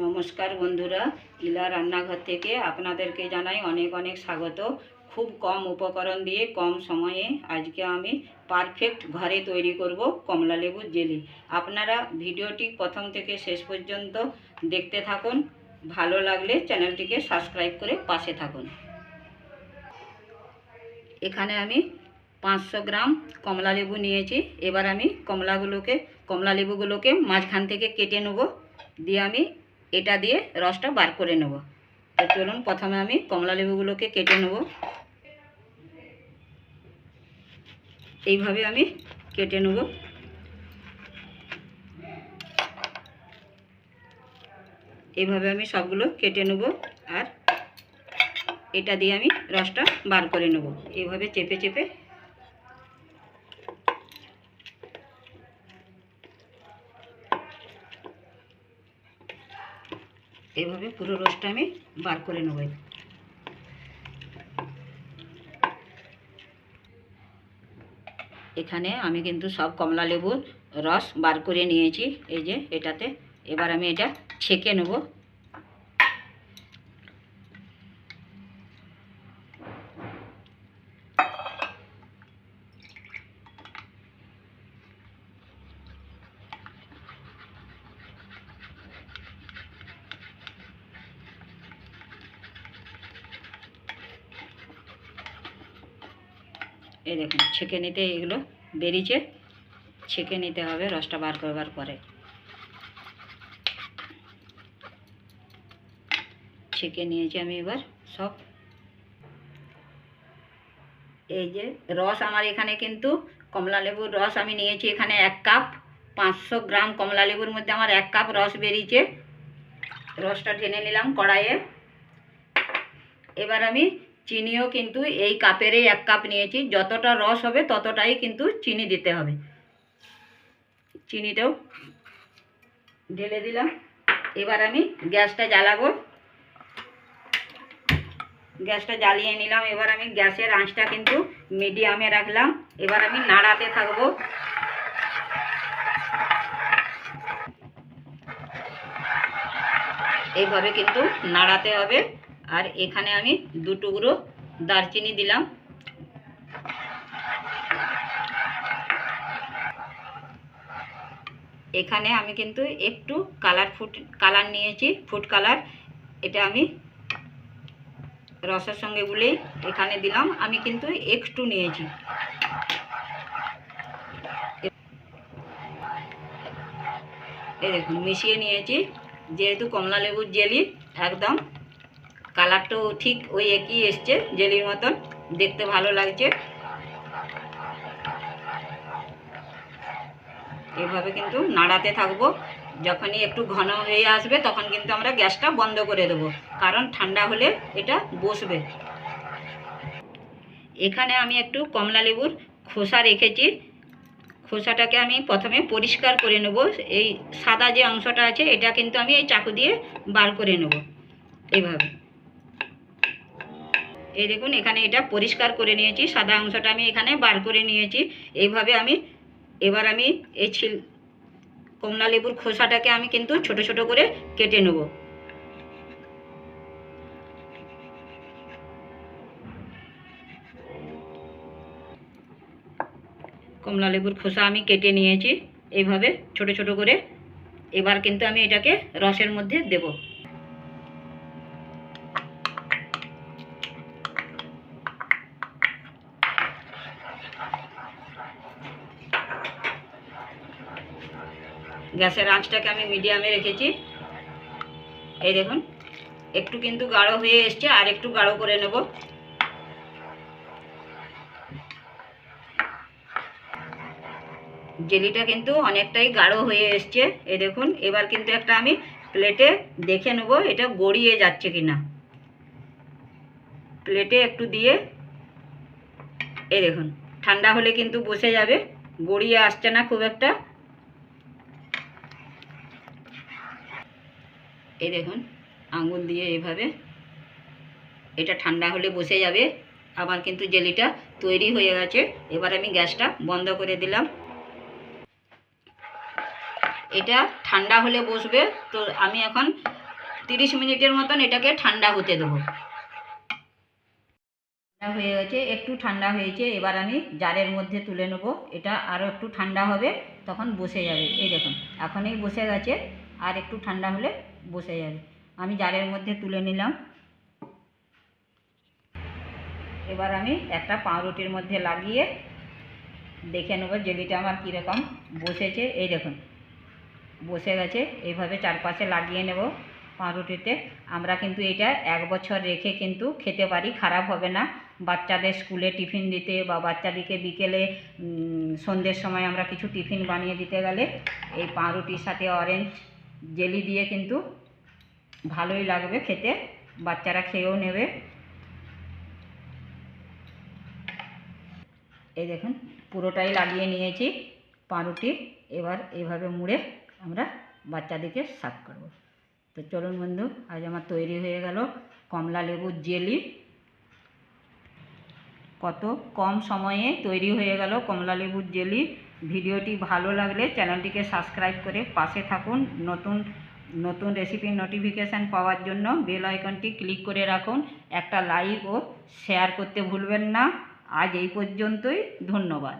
নমস্কার বন্ধুরা ইলা রান্নাঘর থেকে আপনাদেরকে জানাই অনেক অনেক স্বাগত। খুব কম উপকরণ দিয়ে, কম সময়ে আজকে আমি পারফেক্ট ঘরে তৈরি করব কমলা লেবুর জেলি। আপনারা ভিডিওটি প্রথম থেকে শেষ পর্যন্ত দেখতে থাকুন, ভালো লাগলে চ্যানেলটিকে সাবস্ক্রাইব করে পাশে থাকুন। এখানে আমি পাঁচশো গ্রাম কমলা লেবু নিয়েছি। এবার আমি কমলাগুলোকে, কমলা লেবুগুলোকে মাঝখান থেকে কেটে নেব। দিয়ে আমি এটা দিয়ে রসটা বার করে নেব। তো চলুন প্রথমে আমি কমলা লেবুগুলোকে কেটে নেব। এইভাবে আমি কেটে নেব। এইভাবে আমি সবগুলো কেটে নেব আর এটা দিয়ে আমি রসটা বার করে নেব। এইভাবে চেপে চেপে এইভাবে পুরো রসটা আমি বার করে নেব। এখানে আমি কিন্তু সব কমলা লেবুর রস বার করে নিয়েছি। এই যে এটাতে এবার আমি এটা ছেঁকে নেব। এই দেখুন, ছেঁকে নিতে এগুলো বেরিয়েছে। ছেঁকে নিতে হবে রসটা বার করবার পরে। ছেঁকে নিয়েছি আমি এবার সব। এই যে রস আমার এখানে কিন্তু কমলা লেবুর রস আমি নিয়েছি এখানে এক কাপ। পাঁচশো গ্রাম কমলা লেবুর মধ্যে আমার এক কাপ রস বেরিয়েছে। রসটা ঢেনে নিলাম কড়াইয়ে। এবার আমি চিনিও কিন্তু এই কাপেরই এক কাপ নিয়েছি। যতটা রস হবে ততটাই কিন্তু চিনি দিতে হবে। চিনিটাও ঢেলে দিলাম। এবার আমি গ্যাসটা জ্বালাবো। গ্যাসটা জ্বালিয়ে নিলাম। এবার আমি গ্যাসের আঁচটা কিন্তু মিডিয়ামে রাখলাম। এবার আমি নাড়াতে থাকব। এইভাবে কিন্তু নাড়াতে হবে। আর এখানে আমি দু টুকরো দারচিনি দিলাম। এখানে আমি কিন্তু একটু কালার ফুড কালার নিয়েছি, ফুড কালার। এটা আমি রসের সঙ্গে গুলে এখানে দিলাম। আমি কিন্তু একটু নিয়েছি। এই দেখুন, মিশিয়ে নিয়েছি। যেহেতু কমলা লেবুর জেলি, একদম কালারটাও ঠিক ওই একই এসছে, জেলির মতন। দেখতে ভালো লাগছে। এভাবে কিন্তু নাড়াতে থাকব। যখনই একটু ঘন হয়ে আসবে, তখন কিন্তু আমরা গ্যাসটা বন্ধ করে দেবো। কারণ ঠান্ডা হলে এটা বসবে। এখানে আমি একটু কমলা লেবুর খোসা রেখেছি। খোসাটাকে আমি প্রথমে পরিষ্কার করে নেব। এই সাদা যে অংশটা আছে, এটা কিন্তু আমি এই চাকু দিয়ে বার করে নেব। এইভাবে এই দেখুন, এখানে এটা পরিষ্কার করে নিয়েছি, সাদা অংশটা আমি এখানে বার করে নিয়েছি। এইভাবে আমি, এবার আমি এই ছিল, কমলা লেবুর খোসাটাকে আমি কিন্তু ছোট ছোট করে কেটে নেব। কমলা লেবুর খোসা আমি কেটে নিয়েছি, এইভাবে ছোট ছোট করে। এবার কিন্তু আমি এটাকে রসের মধ্যে দেবো। গ্যাসের আঁচটাকে আমি মিডিয়ামে রেখেছি। এই দেখুন, একটু কিন্তু গাঢ় হয়ে এসছে, আর একটু গাঢ় করে নেব। জেলিটা কিন্তু অনেকটাই গাঢ় হয়ে এসছে, এই দেখুন। এবার কিন্তু একটা আমি প্লেটে দেখে নেব, এটা গড়িয়ে যাচ্ছে কিনা। প্লেটে একটু দিয়ে, এই দেখুন, ঠান্ডা হলে কিন্তু বসে যাবে, গড়িয়ে আসছে না খুব একটা। এই দেখুন, আঙুল দিয়ে এভাবে। এটা ঠান্ডা হলে বসে যাবে। আমার কিন্তু জেলিটা তৈরি হয়ে গেছে। এবার আমি গ্যাসটা বন্ধ করে দিলাম। এটা ঠান্ডা হলে বসবে। তো আমি এখন তিরিশ মিনিটের মতন এটাকে ঠান্ডা হতে দেবো। ঠান্ডা হয়ে গেছে, একটু ঠান্ডা হয়েছে। এবার আমি জারের মধ্যে তুলে নেব। এটা আরও একটু ঠান্ডা হবে, তখন বসে যাবে। এই দেখুন, এখনই বসে গেছে। আর একটু ঠান্ডা হলে বসে যাবে। আমি জারের মধ্যে তুলে নিলাম। এবার আমি একটা পাউরুটির মধ্যে লাগিয়ে দেখে নেব জেলিটা আমার কীরকম বসেছে। এই দেখুন, বসে গেছে। এইভাবে চারপাশে লাগিয়ে নেব পাউরুটিতে। আমরা কিন্তু এটা এক বছর রেখে কিন্তু খেতে পারি, খারাপ হবে না। বাচ্চাদের স্কুলে টিফিন দিতে বা বাচ্চাদেরকে বিকেলে সন্ধ্যের সময় আমরা কিছু টিফিন বানিয়ে দিতে গেলে এই পাউরুটির সাথে অরেঞ্জ জেলি দিয়ে কিন্তু ভালোই লাগবে খেতে। বাচ্চারা খেয়েও নেবে। এই দেখুন, পুরোটাই লাগিয়ে নিয়েছি পাউরুটি। এবার এইভাবে মুড়ে আমরা বাচ্চাদেরকে সার্ভ করব। তো চলুন বন্ধু, আজ আমার তৈরি হয়ে গেল কমলা লেবুর জেলি। কত কম সময়ে তৈরি হয়ে গেল কমলা লেবুর জেলি। ভিডিওটি ভালো লাগলে চ্যানেলটিকে সাবস্ক্রাইব করে পাশে থাকুন। নতুন নতুন রেসিপির নোটিফিকেশান পাওয়ার জন্য বেল আইকনটি ক্লিক করে রাখুন। একটা লাইক ও শেয়ার করতে ভুলবেন না। আজ এই পর্যন্তই। ধন্যবাদ।